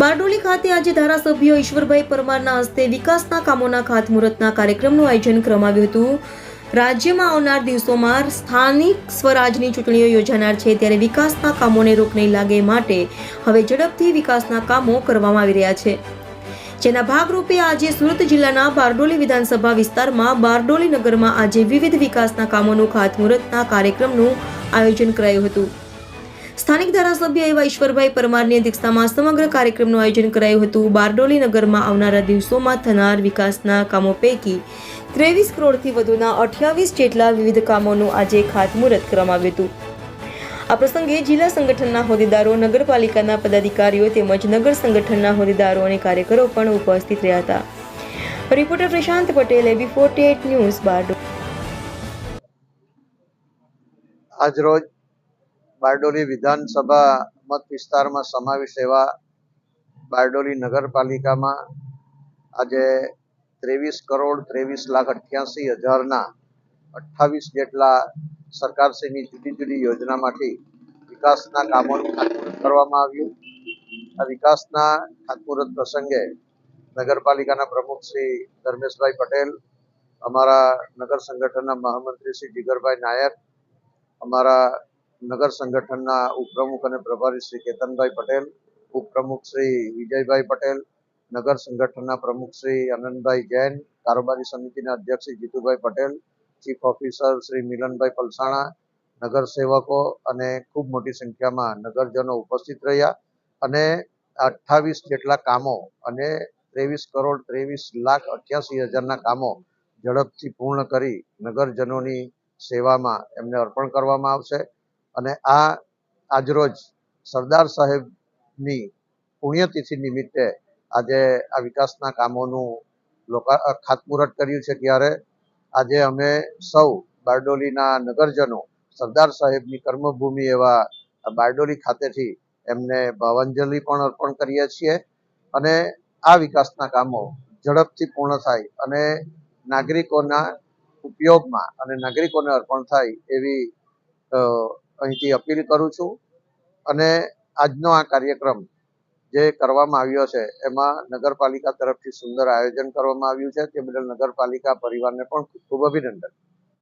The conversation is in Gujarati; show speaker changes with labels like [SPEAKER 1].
[SPEAKER 1] બારડોલી ખાતે આજે ધારાસભ્ય ઈશ્વરભાઈ પરમારના હસ્તે વિકાસના કામોના ખાતમુહૂર્તના કાર્યક્રમનું આયોજન કરવામાં હતું. રાજ્યમાં આવનાર દિવસોમાં સ્થાનિક સ્વરાજની ચૂંટણીઓ યોજાનાર છે ત્યારે વિકાસના કામોને રોક નહીં લાગે માટે હવે ઝડપથી વિકાસના કામો કરવામાં આવી રહ્યા છે. જેના ભાગરૂપે આજે સુરત જિલ્લાના બારડોલી વિધાનસભા વિસ્તારમાં બારડોલી નગરમાં આજે વિવિધ વિકાસના કામોનું ખાતમુહૂર્તના કાર્યક્રમનું આયોજન કરાયું હતું. સ્થાનિક ધારાસભ્ય એવા ઈશ્વરભાઈ પરમારની અધ્યક્ષતામાં સમગ્ર કાર્યક્રમનું આયોજન કરાયું હતું. બારડોલી નગરમાં આવનારા દિવસોમાં થનાર વિકાસના કામો પૈકી ત્રેવીસ કરોડથી વધુના અઠ્યાવીસ જેટલા વિવિધ કામોનું આજે ખાતમુહૂર્ત કરવામાં હતું. આ પ્રસંગે જિલ્લા સંગઠનના હોદ્દેદારો, નગરપાલિકાના પદાધિકારીઓ તેમજ નગર સંગઠનના હોદ્દેદારો અને કાર્યકરો પણ ઉપસ્થિત રહ્યા હતા. Reporter Prashant Patel, A B forty news, Bardoli.
[SPEAKER 2] આજરોજ બારડોલી વિધાનસભા મત વિસ્તારમાં સમાવેશ એવા બારડોલી નગરપાલિકામાં આજે ત્રેવીસ કરોડ ત્રેવીસ લાખ અઠ્યાસી હજારના અઠ્ઠાવીસ જેટલા સરકારશ્રીની જુદી જુદી યોજનામાંથી વિકાસના કામોનું ખાતમુહૂર્ત કરવામાં આવ્યું. આ વિકાસના ખાતમુહૂર્ત પ્રસંગે નગરપાલિકાના પ્રમુખ શ્રી ધર્મેશભાઈ પટેલ, અમારા નગર સંગઠનના મહામંત્રી શ્રી જીગરભાઈ નાયક, અમારા નગર સંગઠનના ઉપપ્રમુખ અને પ્રભારી શ્રી કેતનભાઈ પટેલ, ઉપપ્રમુખ શ્રી વિજયભાઈ પટેલ, નગર સંગઠનના પ્રમુખ શ્રી આનંદભાઈ જૈન, કારોબારી સમિતિના અધ્યક્ષ શ્રી જીતુભાઈ પટેલ, ચીફ ઓફિસર શ્રી મિલનભાઈ પલસાણા, નગર સેવકો અને ખૂબ મોટી સંખ્યામાં નગરજનો ઉપસ્થિત રહ્યા અને અઠ્ઠાવીસ જેટલા કામો અને ત્રેવીસ કરોડ ત્રેવીસ લાખ અઠ્યાસી હજારના કામો ઝડપથી પૂર્ણ કરી નગરજનોની સેવામાં એમને અર્પણ કરવામાં આવશે. અને આ આજરોજ સરદાર સાહેબની પુણ્યતિથિ નિમિત્તે આજે આ વિકાસના કામોનું લોકા ખાતમુહૂર્ત કર્યું છે ત્યારે આજે અમે સૌ બારડોલીના નગરજનો સરદાર સાહેબની કર્મભૂમિ એવા બારડોલી ખાતેથી એમને ભાવાંજલિ પણ અર્પણ કરીએ છીએ અને આ વિકાસના કામો ઝડપથી પૂર્ણ થાય અને નાગરિકોના ઉપયોગમાં અને નાગરિકોને અર્પણ થાય એવી અહીંથી અપીલ કરું છું અને આજનો આ કાર્યક્રમ જે કરવામાં આવ્યો છે, એમાં નગરપાલિકા તરફથી સુંદર આયોજન કરવામાં આવ્યું છે. તે બદલ નગરપાલિકા પરિવારને પણ ખૂબ અભિનંદન.